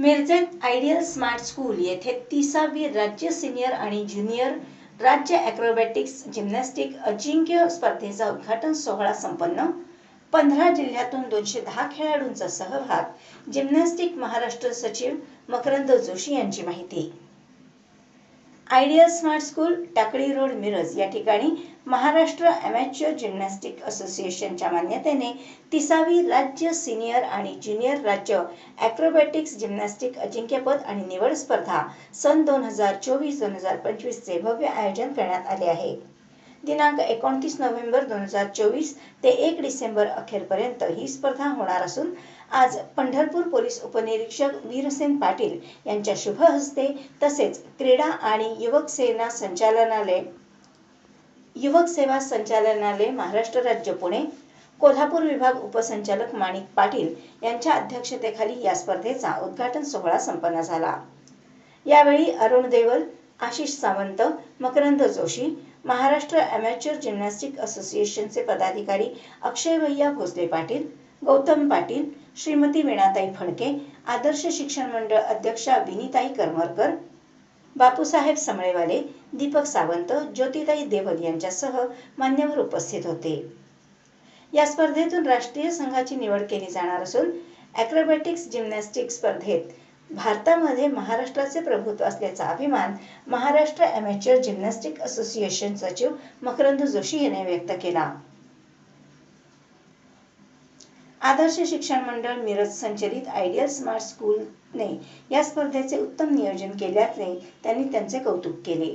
मिरजेत ideal smart school येथे तिसावी राज्य senior आणि ज्युनियर राज्य ॲक्रोबॅटिक्स जिम्नॅस्टिक अजिंक्य स्पर्धेचा उद्घाटन सोहळा संपन्न. पंधरा जिल्ह्यातून दोनशे दहा खेळाडूंचा सहभाग जिम्नॅस्टिक महाराष्ट्र सचिव मकरंद जोशी यांची माहिती. Ideal smart school Takali road Miraj या ठिकाणी महाराष्ट्र ॲमॅच्युअर जिम्नॅस्टिक असोसिएशनच्या मान्यतेने तिसावी राज्य सिनियर आणि ज्युनियर राज्य ॲक्रोबॅटिक्स जिम्नॅस्टिक अजिंक्यपद आणि निवड स्पर्धा सन दोन हजार चोवीस दोन हजार पंचवीसचे भव्य आयोजन करण्यात आले आहे. दिनांक एकोणतीस नोव्हेंबर दोन हजार चोवीस ते एक डिसेंबर अखेरपर्यंत ही स्पर्धा होणार असून आज पंढरपूर पोलीस उपनिरीक्षक वीरसेन पाटील यांच्या शुभ हस्ते तसेच क्रीडा आणि युवक सेना संचालनालय युवक सेवा संचालनालय महाराष्ट्र राज्य पुणे कोल्हापूर विभाग उपसंचालक माणिक पाटील यांच्या अध्यक्षतेखाली या स्पर्धेचा उद्घाटन सोहळा संपन्न झाला. यावेळी अरुण देवल आशिष सावंत मकरंद जोशी महाराष्ट्र अमॅच्युअर जिम्नॅस्टिक असोसिएशनचे पदाधिकारी अक्षय भैया भोसले पाटील गौतम पाटील श्रीमती वीणाताई फडके आदर्श शिक्षण मंडळ अध्यक्षा विनीताई करमरकर बापूसाहेब समळेवाले दीपक सावंत ज्योतिताई देवल यांच्यासह मान्यवर उपस्थित होते. या स्पर्धेतून राष्ट्रीय संघाची निवड केली जाणार असून ॲक्रोबॅटिक्स जिम्नॅस्टिक स्पर्धेत भारतामध्ये महाराष्ट्राचे प्रभुत्व असल्याचा अभिमान महाराष्ट्र अमेच्युअर जिम्नॅस्टिक असोसिएशन सचिव मकरंद जोशी यांनी व्यक्त केला. आदर्श शिक्षण मंडळ मिरज संचलित आयडियल स्मार्ट स्कूलने या स्पर्धेचे उत्तम नियोजन केल्याने त्यांनी त्यांचे कौतुक केले.